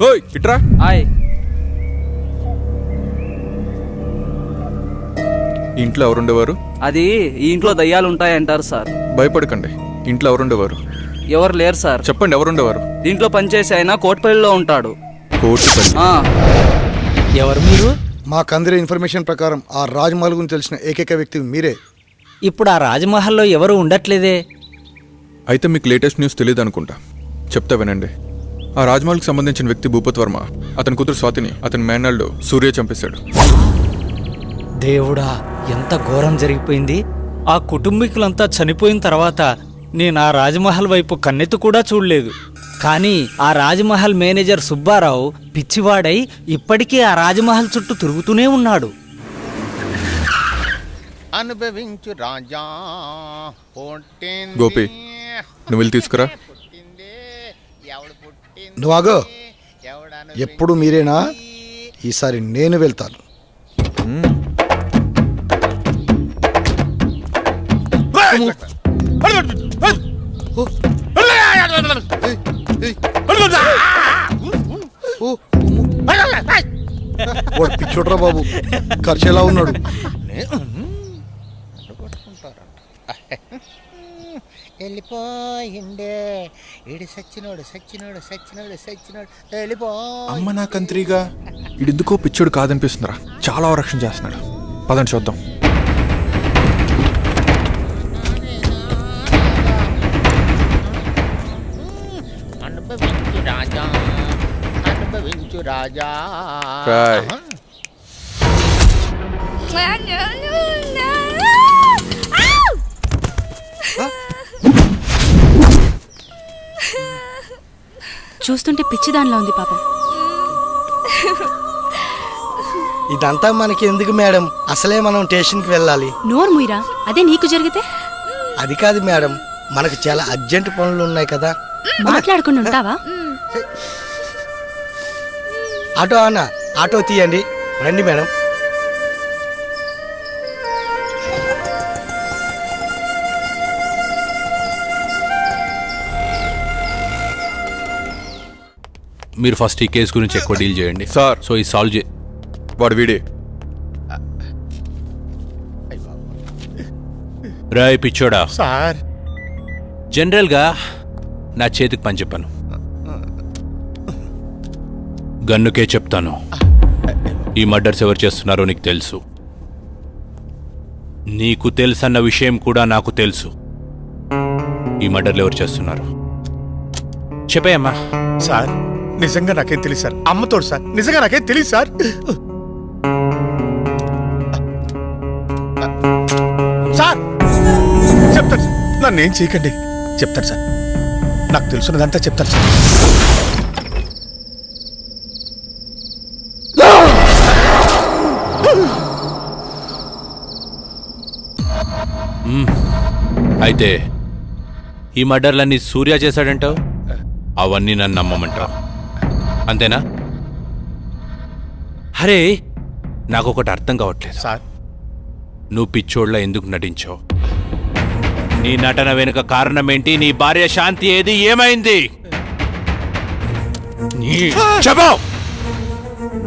ఓయ్ ఇట్రా. హాయ్. ఇంట్లో ఎవరుండేవారు? అది ఈ ఇంట్లో దయ్యాలు ఉంటాయంటారు సార్. భయపడకండి ఇంట్లో ఎవరుండేవారు? ఎవరు లేరు సార్. చెప్పండి ఎవరుండేవారు? దీంట్లో పనిచేసి ఆయన కోట్పల్లిలో ఉంటాడు. కోటిపల్లి ఆ, ఎవరు మీరు? మాకందరి ఇన్ఫర్మేషన్ ప్రకారం ఆ రాజ్మహల్ గురించి తెలిసిన ఏకైక వ్యక్తి మీరే. ఇప్పుడు ఆ రాజమహల్లో ఎవరు ఉండట్లేదే? అయితే మీకు లేటెస్ట్ న్యూస్ తెలియదు అనుకుంటా చెప్తా వినండి. ఆ రాజ్మహల్కి సంబంధించిన వ్యక్తి భూపత్ వర్మ. అతని కూతురు స్వాతిని అతని మేనల్డ్ సూర్య చంపేశాడు. దేవుడా ఎంత ఘోరం జరిగిపోయింది. ఆ కుటుంబీకులంతా చనిపోయిన తర్వాత నేను ఆ రాజమహల్ వైపు కన్నెత్తు కూడా చూడలేదు. కానీ ఆ రాజమహల్ మేనేజర్ సుబ్బారావు పిచ్చివాడై ఇప్పటికీ ఆ రాజమహల్ చుట్టూ తిరుగుతూనే ఉన్నాడు. అనుభవించు రాజా పుట్టింది గోపి, నువ్వు వెళ్ళి తీసుకురా. పుట్టింది, ఎవడు పుట్టింది, నువ్వు ఆగో. ఎవడు ఎప్పుడు మీరేనా? ఈసారి నేను వెళ్తాను. వాడు పిచ్చోడ్రా బాబు. ఖర్చు ఎలా ఉన్నాడు? వెళ్ళిపోయిండే. ఇడి సచ్చినోడు సచ్చినోడు సచ్చినోడు సచ్చినోడు వెళ్ళిపో అమ్మ నా కంత్రిగా? ఇడెందుకో పిచ్చోడు కాదనిపిస్తుందిరా. చాలా రక్షణ చేస్తున్నాడు. పదండి చూద్దాం. అనుభవించు రాజా అనుభవించు రాజా రాయ్. చూస్తుంటే పిచ్చిదానిలో ఉంది పాపం. ఇదంతా మనకి ఎందుకు మేడం? అసలే మనం స్టేషన్కి వెళ్ళాలి. నోరు ముయిరా అదే నీకు జరిగితే? అది కాదు మేడం. మనకు చాలా అర్జెంట్ పనులు ఉన్నాయి కదా. మాట్లాడుకుని ఉంటావా? ఆటో అన్న ఆటో తీయండి. రండి మేడం. మీరు ఫస్ట్ ఈ కేసు గురించి ఎక్కువ డీల్ చేయండి. సార్. సో ఈ సాల్వ్ చే వాడు వీడే. రాయ్ పిచ్చోడా? సార్. జనరల్గా నా చేతికి పని చెప్పాను. గన్నుకే చెప్తాను. ఈ మర్డర్స్ ఎవరు చేస్తున్నారో నీకు తెలుసు. నీకు తెలుసన్న విషయం కూడా నాకు తెలుసు. ఈ మర్డర్లు ఎవరు చేస్తున్నారు? చెప్పేయమ్మా. సార్. నిజంగా నాకేం తెలియదు సార్. అమ్మతోడు సార్. నిజంగా నాకేం తెలియదు సార్. సార్! చెప్తాను సార్. నన్ను ఏం చేయకండి. చెప్తాను సార్. నాకు తెలుసున్నదంతా చెప్తాను సార్. అయితే ఈ మర్డర్లన్నీ సూర్య చేశాడంటావు? అవన్నీ నన్ను నమ్మమంటావు. అంతేనా? అరే నాకు ఒకటి అర్థం కావట్లేదు. సార్. నువ్వు పిచ్చోళ్ళ ఎందుకు నటించావు? నీ నటన వెనుక కారణం ఏంటి నీ భార్య శాంతి ఏది? ఏమైంది? నీ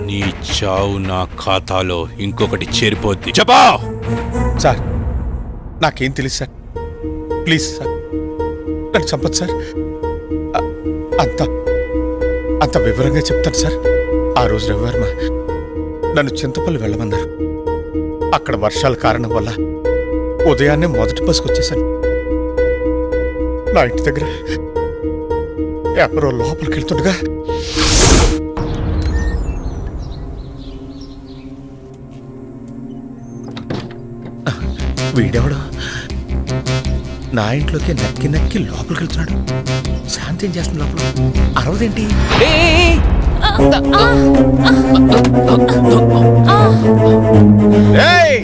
నీ చావు నా ఖాతాలో ఇంకొకటి చేరిపోద్ది. చెప్పా సార్ నాకేం తెలియదు సార్. Please sir. నన్ను చంపదు సార్. అంత. అంత వివరంగా చెప్తాను సార్. ఆ రోజు రవివర్మ నన్ను చింతపల్లి వెళ్ళమన్నారు. అక్కడ వర్షాల కారణం వల్ల ఉదయాన్నే మొదటి బస్కి వచ్చేసాను. నా ఇంటి దగ్గర ఎవరో లోపలికి వెళ్తుండగా వీడెవడో? నా ఇంట్లోకి నక్కి నక్కి లోపలికి వెళ్తున్నాడు. శాంతి ఏం చేస్తుంది లోపల అరవదేంటి ఏయ్!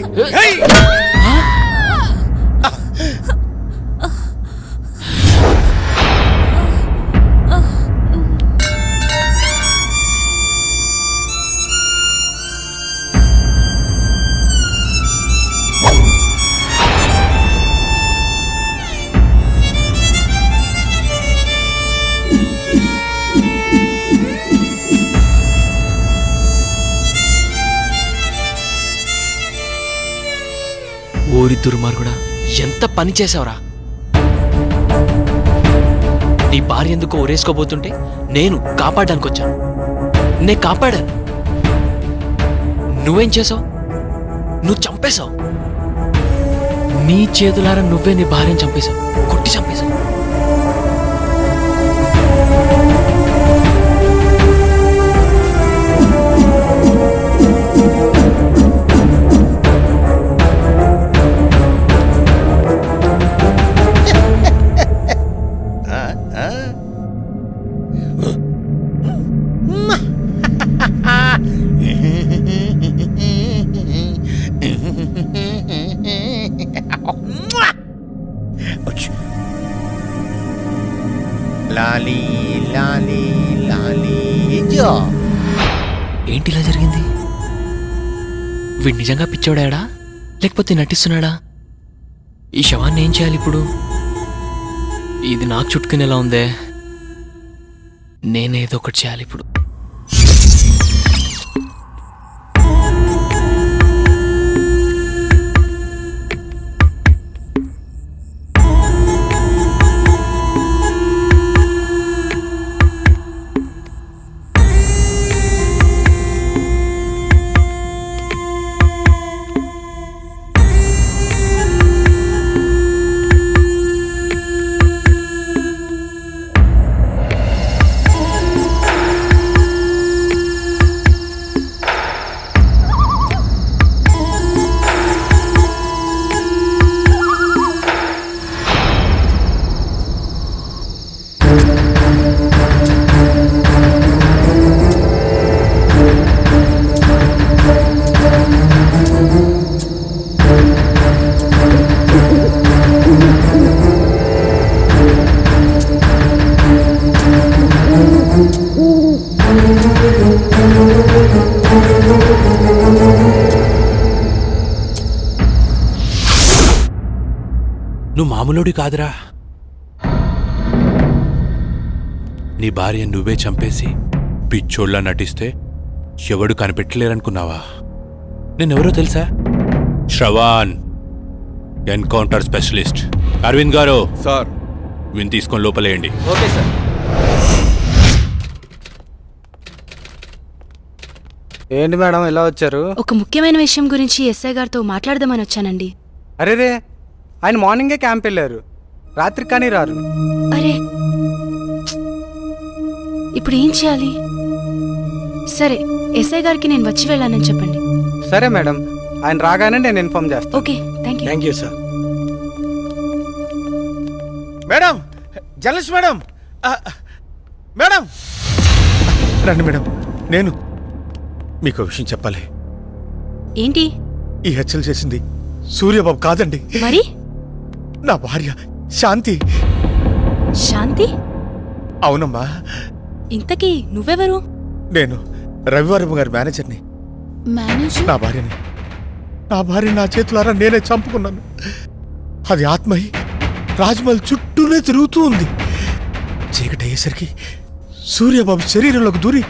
ఎంత పని చేసావురా నీ భార్య ఎందుకు ఒరేసుకోబోతుంటే నేను కాపాడడానికి వచ్చాను నే కాపాడాను నువ్వేం చేసావు నువ్వు చంపేశావు. నీ చేతులారా నువ్వే నీ భార్యను చంపేశావు. కొట్టి చంపేశావు. జో ఏంటి ఇలా జరిగింది? వీడు నిజంగా పిచ్చోడాడా? లేకపోతే నటిస్తున్నాడా? ఈ శవాన్ని ఏం చేయాలి ఇప్పుడు? ఇది నాకు చుట్టుకునేలా ఉందే. నేనేదో ఒకటి చేయాలి ఇప్పుడు. నువ్వు మామూలుడి కాదురా. నీ భార్య నువ్వే చంపేసి పిచ్చోళ్ళ నటిస్తే ఎవడు కనిపెట్టలేరనుకున్నావా? నేనెవరో తెలుసా? శ్రవాన్ ఎన్కౌంటర్ స్పెషలిస్ట్. అరవింద్ గారు సార్. విని తీసుకొని లోపలేయండి. Okay sir. ఏంటి మేడం ఇలా వచ్చారు? ఒక ముఖ్యమైన విషయం గురించి ఎస్ఐ గారితో మాట్లాడదామని వచ్చానండి. అరే రే ఆయన మార్నింగే క్యాంప్ వెళ్ళారు. రాత్రి కానీ రారు. అరే. ఇప్పుడు ఏం చేయాలి? సరే ఎస్ఐ గారికి నేను వచ్చి వెళ్ళానని చెప్పండి. సరే మేడం. ఆయన రాగానే నేను ఇన్ఫార్మ్ చేస్తాను. Okay thank you. Thank you sir. Madam journalist madam ఆ, మేడం. రండి మేడం నేను మీకు ఒక విషయం చెప్పాలి. ఏంటి? ఈ హత్యలు చేసింది సూర్యబాబు కాదండి. మరి? నా భార్య శాంతి. శాంతి? అవునమ్మా. ఇంతకీ నువ్వెవరు? నేను రవివారం గారి మేనేజర్ని. మేనేజర్? నా భార్యని. నా భార్య నా చేతులారా నేనే చంపుకున్నాను. అది ఆత్మయి రాజమహల్ చుట్టూనే తిరుగుతూ ఉంది. చీకటి అయ్యేసరికి సూర్యబాబు శరీరంలోకి దూరి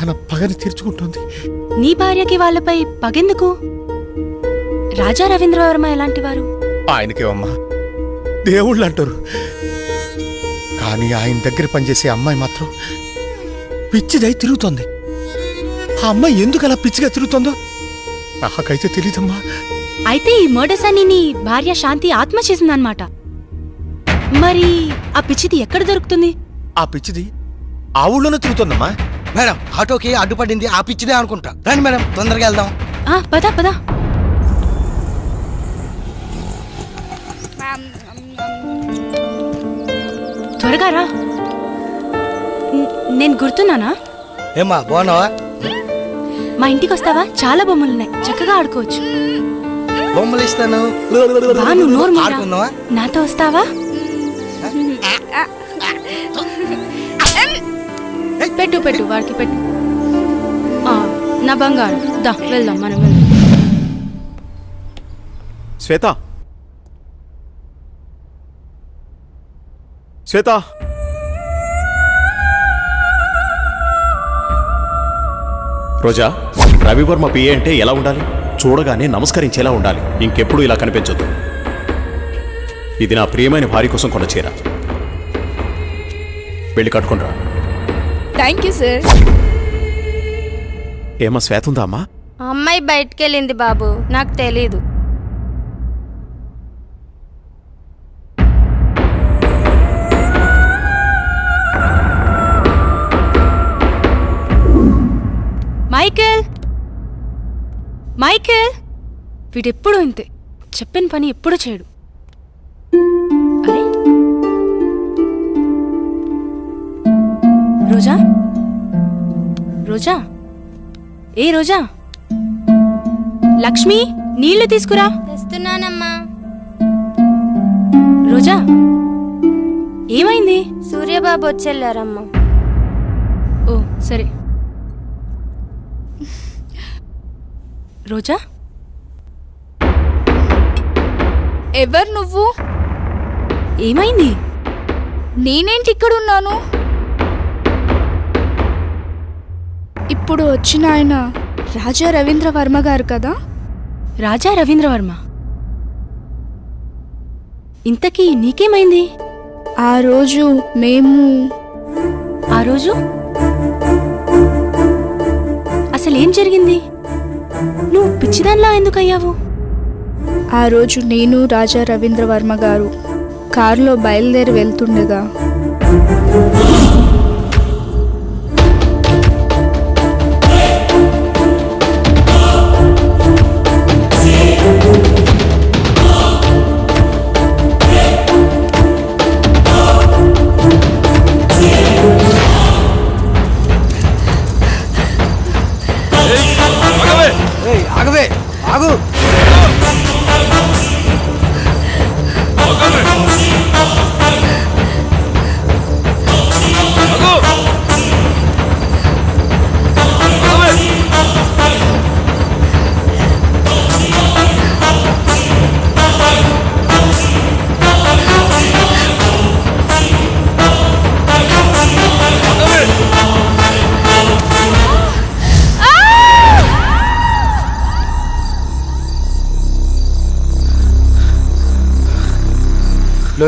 తన పగని తీర్చుకుంటుంది. నీ భార్యకి వాళ్ళపై పగెందుకు? రాజా రవీంద్రవర్మ ఎలాంటి వారు ఆయనకేమమ్మా దేవుళ్ళు అంటారు. కానీ ఆయన దగ్గర పనిచేసే అమ్మాయి మాత్రం పిచ్చిదై తిరుగుతోంది. ఆ అమ్మాయి ఎందుకు అలా పిచ్చిగా తిరుగుతోందో నాకైతే తెలీదమ్మా. అయితే ఈ మర్డర్స్ అన్ని నీ భార్య శాంతి ఆత్మ చేసిందన్నమాట. మరి ఆ పిచ్చిది ఎక్కడ దొరుకుతుంది? ఆ పిచ్చిది ఆ ఊళ్ళోనే తిరుగుతోందమ్మా. మేడం ఆటోకి అడ్డుపడింది ఆ పిచ్చిదే అనుకుంటా. రండి మేడం తొందరగా వెళ్దాం. ఆ పద పద. త్వరగా రా. నేను గుర్తున్నానా? ఏమా బాగున్నావా? మా ఇంటికి వస్తావా? చాలా బొమ్మలున్నాయి చక్కగా ఆడుకోవచ్చు. బొమ్మలు ఇస్తాను. నోరు మూయరా. నాతో వస్తావా? పెట్టు పెట్టు వాడికి పెట్టు. ఆ, నా బంగారు. దా వెళ్దాం మనం వెళ్దాం. శ్వేత. శ్వేత. రోజా రవివర్మ పిఏ అంటే ఎలా ఉండాలి? చూడగానే నమస్కరించేలా ఉండాలి. ఇంకెప్పుడు ఇలా కనిపించొద్దు. ఇది నా ప్రియమైన భార్య కోసం కొన్న చీర. వెళ్ళి కట్టుకుంటా. Thank you sir. ఏమా శ్వేత ఉందా అమ్మా? అమ్మాయి బయటకెళ్ళింది బాబు. నాకు తెలీదు. మైకేల్! వీడెప్పుడు ఇంతే. చెప్పిన పని ఎప్పుడు చేయడు. అరే! రోజా? రోజా? ఏ రోజా? లక్ష్మి నీళ్ళు తీసుకురా. తెస్తున్నానమ్మా. రోజా? ఏమైంది? సూర్యబాబు వచ్చెళ్ళారమ్మా. ఓ సరే. రోజా? ఎవరు నువ్వు? ఏమైంది? నేనేంటి ఇక్కడ ఉన్నాను? ఇప్పుడు వచ్చిన ఆయన రాజా రవీంద్ర వర్మ గారు కదా? రాజా రవీంద్రవర్మ ఇంతకీ నీకేమైంది? ఆ రోజు మేము ఆ రోజు? అసలేం జరిగింది? నువ్వు పిచ్చిదాన్లా ఎందుకయ్యావు? ఆ రోజు నేను రాజా రవీంద్ర వర్మ గారు కారులో బయలుదేరి వెళ్తుండగా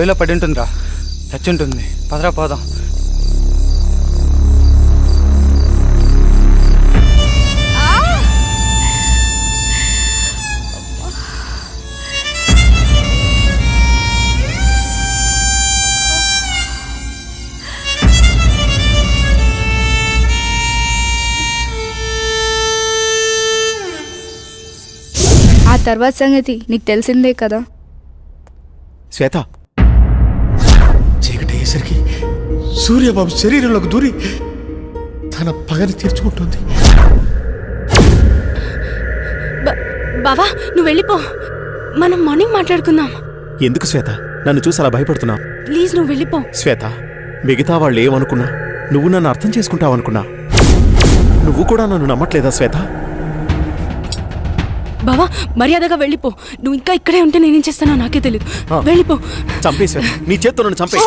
లోయలో పడి ఉంటుందిరా. చచ్చి ఉంటుంది పదరా పోదాం. ఆ తర్వాత సంగతి నీకు తెలిసిందే కదా. శ్వేత. అయ్యేసరికి సూర్యబాబు శరీరంలోకి దూరి తన పగని తీర్చుకుంటుంది. బావా నువ్వు వెళ్ళిపో. మనం మార్నింగ్ మాట్లాడుకుందాం. ఎందుకు శ్వేత? నన్ను చూసి అలా భయపడుతున్నావు? ప్లీజ్ నువ్వు వెళ్ళిపో. శ్వేత మిగతా వాళ్ళు ఏమనుకున్నా? నువ్వు నన్ను అర్థం చేసుకుంటావనుకున్నా నువ్వు కూడా నన్ను నమ్మట్లేదా శ్వేత? బావా మర్యాదగా వెళ్ళిపో. నువ్వు ఇంకా ఇక్కడే ఉంటే నేనేం చేస్తానో నాకే తెలియదు. వెళ్ళిపో. చంపే శ్వేత. నీ చేత్తో నన్ను చంపే!